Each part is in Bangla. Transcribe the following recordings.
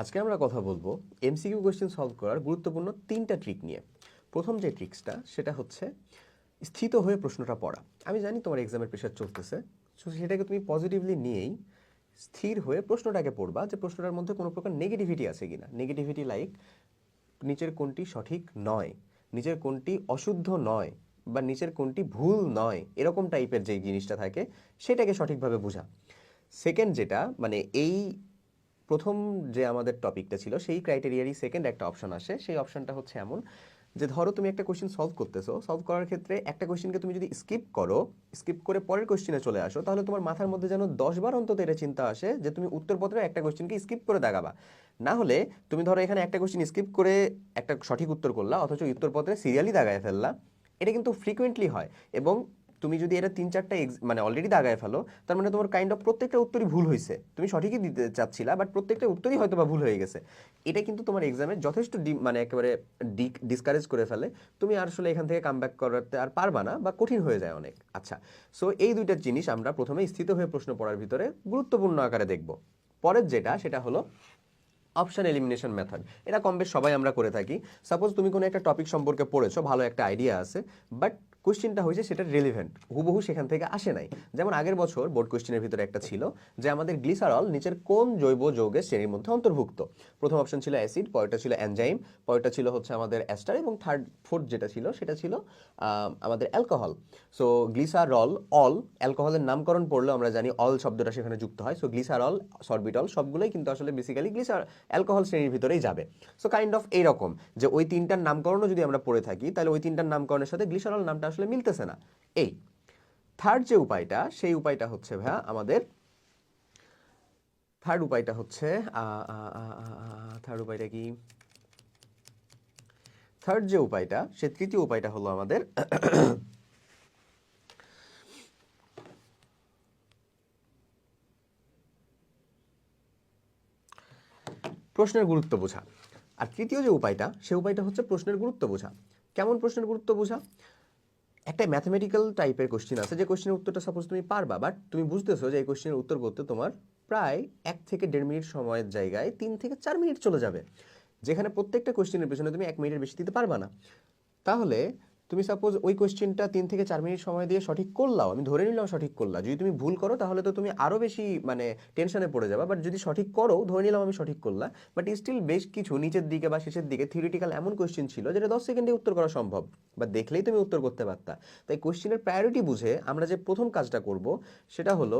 আজকে আমরা কথা বলব এমসিকিউ কোয়েশ্চেন সলভ করার গুরুত্বপূর্ণ তিনটা ট্রিক নিয়ে। প্রথম যে ট্রিক্সটা সেটা হচ্ছে স্থিত হয়ে প্রশ্নটা পড়া। আমি জানি তোমার এক্সামের প্রেশার চলতেছে সেটাকে তুমি পজিটিভলি নিয়েই স্থির হয়ে প্রশ্নটাকে পড়বা যে প্রশ্নটার মধ্যে কোনো প্রকার নেগেটিভিটি আছে কিনা। নেগেটিভিটি লাইক নিচের কোনটি সঠিক নয়, নিচের কোনটি অশুদ্ধ নয়, বা নিচের কোনটি ভুল নয়, এরকম টাইপের যে জিনিসটা থাকে, সেটাকে সঠিকভাবে বোঝা। সেকেন্ড যেটা মানে এই প্রথম যে আমাদের টপিকটা ছিল, সেই ক্রাইটেরিয়ারই সেকেন্ড একটা অপশন আসে। সেই অপশনটা হচ্ছে এমন যে, ধরো তুমি একটা কোশ্চেন সলভ করতেছো। সলভ করার ক্ষেত্রে একটা কোশ্চেনকে তুমি যদি স্কিপ করো স্কিপ করে পরের কোশ্চেনে চলে আসো, তাহলে তোমার মাথার মধ্যে যেন দশবার অন্তত এটা চিন্তা আসে যে, তুমি উত্তরপত্রে একটা কোশ্চেনকে স্কিপ করে দাগাবা না হলে তুমি ধরো এখানে একটা কোশ্চেন স্কিপ করে একটা সঠিক উত্তর করলা, অথচ উত্তরপত্রে সিরিয়ালি দাগায় ফেললা। এটা কিন্তু ফ্রিকুয়েন্টলি হয় এবং তুমি যদি এটা তিন চারটা মানে অলরেডি দাগায় ফেলো, তার মানে তোমার কাইন্ড অফ প্রত্যেকটা উত্তরই ভুল হয়েছে। তুমি সঠিকই দিতে চাচ্ছিলা বাট প্রত্যেকটা উত্তরই হয়তো বা ভুল হয়ে গেছে। এটা কিন্তু তোমার এক্সামে যথেষ্ট মানে একেবারে ডিসকারেজ করে ফেলে। তুমি আর আসলে এখান থেকে কাম ব্যাক করাতে আর পারবা না, বা কঠিন হয়ে যায় অনেক। আচ্ছা সো এই দুইটা জিনিস আমরা প্রথমে স্থিত হয়ে প্রশ্ন পড়ার ভিতরে গুরুত্বপূর্ণ আকারে দেখব। পরের যেটা, সেটা হলো অপশন এলিমিনেশন মেথড এটা কম বেশ সবাই আমরা করে থাকি। সাপোজ তুমি কোনো একটা টপিক সম্পর্কে পড়েছো, ভালো একটা আইডিয়া আছে বাট কোশ্চেনটা হয়েছে সেটা রেলিভেন্ট হুবহু সেখান থেকে আসে নাই। যেমন আগের বছর বোর্ড কোশ্চেনের ভিতরে একটা ছিল যে আমাদের গ্লিসারল নিচের কোন জৈব যৌগের শ্রেণির মধ্যে অন্তর্ভুক্ত। প্রথম অপশন ছিল অ্যাসিড পরেরটা ছিল অ্যানজাইম পরেরটা ছিল হচ্ছে আমাদের অ্যাস্টার এবং থার্ড ফোর্থ যেটা ছিল সেটা ছিল আমাদের অ্যালকোহল সো গ্লিসারল অল অ্যালকোহলের নামকরণ পড়লেও আমরা জানি অল শব্দটা সেখানে যুক্ত হয়। সো গ্লিসারল সরবিটল সবগুলোই কিন্তু আসলে বেসিক্যালি গ্লিসার অ্যালকোহল শ্রেণির ভিতরেই যাবে। সো কাইন্ড অফ এইরকম যে ওই তিনটার নামকরণও যদি আমরা পড়ে থাকি, তাহলে ওই তিনটার নামকরণের সাথে গ্লিসারল নামটা আসলে মিলতেছে না। এই থার্ড যে উপায়টা, সেই উপায়টা হচ্ছে ভাইয়া আমাদের থার্ড উপায়টা হচ্ছে থার্ড উপায়টা কি? থার্ড যে উপায়টা, সে তৃতীয় উপায়টা হলো আমাদের প্রশ্নের গুরুত্ব বোঝা। আর তৃতীয় যে উপায়টা, সে উপায়টা হচ্ছে প্রশ্নের গুরুত্ব বোঝা। কেমন প্রশ্নের গুরুত্ব বোঝা? একটা ম্যাথমেটিক্যাল টাইপের কোশ্চেন আছে। যে কোশ্চেনের উত্তরটা সাপোজ তুমি পারবা বাট তুমি বুঝতেছো যে এই কোশ্চেনের উত্তর করতে তোমার প্রায় এক থেকে দেড় মিনিট সময়ের জায়গায় তিন থেকে চার মিনিট চলে যাবে। যেখানে প্রত্যেকটা কোশ্চেনের পেছনে তুমি এক মিনিটের বেশি দিতে পারবা না। তাহলে তুমি সাপোজ ওই কোশ্চেনটা তিন থেকে চার মিনিট সময় দিয়ে সঠিক করলাও, আমি ধরে নিলাম সঠিক করলা। যদি তুমি ভুল করো, তাহলে তো তুমি আরও বেশি মানে টেনশনে পড়ে যাবে। বাট যদি সঠিক করো, ধরে নিলাম আমি সঠিক করলা। বাট স্টিল বেশ কিছু, নিচের দিকে বা শেষের দিকে থিওরিটিক্যাল এমন কোশ্চেন ছিল যেটা দশ সেকেন্ডে উত্তর করা সম্ভব। বা দেখলেই তুমি উত্তর করতে পারতা। তাই কোশ্চেনের প্রায়োরিটি বুঝে আমরা যে প্রথম কাজটা করব, সেটা হলো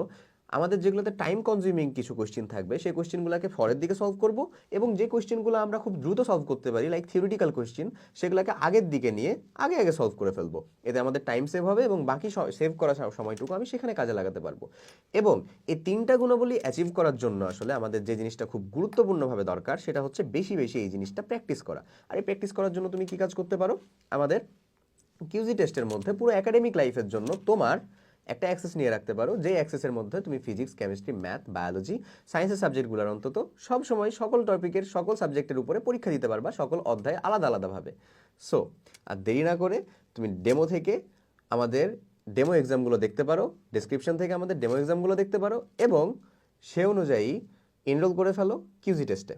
আমাদের যেগুলোতে টাইম কনজিউমিং কিছু কোশ্চেন থাকবে, সেই কোশ্চেনগুলোকে ফরের দিকে সলভ করব এবং যে কোশ্চেনগুলো আমরা খুব দ্রুত সলভ করতে পারি লাইক থিওরিটিক্যাল কোশ্চেন সেগুলোকে আগের দিকে নিয়ে আগে আগে সলভ করে ফেলব। এতে আমাদের টাইম সেভ হবে এবং বাকি সেভ করা সময়টুকু আমি সেখানে কাজে লাগাতে পারব। এবং এই তিনটা গুণাবলী অ্যাচিভ করার জন্য আসলে আমাদের যে জিনিসটা খুব গুরুত্বপূর্ণভাবে দরকার, সেটা হচ্ছে বেশি বেশি এই জিনিসটা প্র্যাকটিস করা। আর এই প্র্যাকটিস করার জন্য তুমি কি কাজ করতে পারো? আমাদের কিউজি টেস্টের মধ্যে পুরো একাডেমিক লাইফের জন্য তোমার একটা অ্যাক্সেস নিয়ে রাখতে পারো, যে অ্যাক্সেসের মধ্যে তুমি ফিজিক্স কেমিস্ট্রি ম্যাথ বায়োলজি সায়েন্সের সাবজেক্টগুলোর অন্তত সব সময় সকল টপিকের সকল সাবজেক্টের উপরে পরীক্ষা দিতে পারবা সকল অধ্যায় আলাদা আলাদাভাবে সো আর দেরি না করে তুমি ডেমো থেকে আমাদের ডেমো এক্সামগুলো দেখতে পারো ডেসক্রিপশন থেকে আমাদের ডেমো এক্সামগুলো দেখতে পারো এবং সে অনুযায়ী এনরোল করে ফেলো কিউজি টেস্টে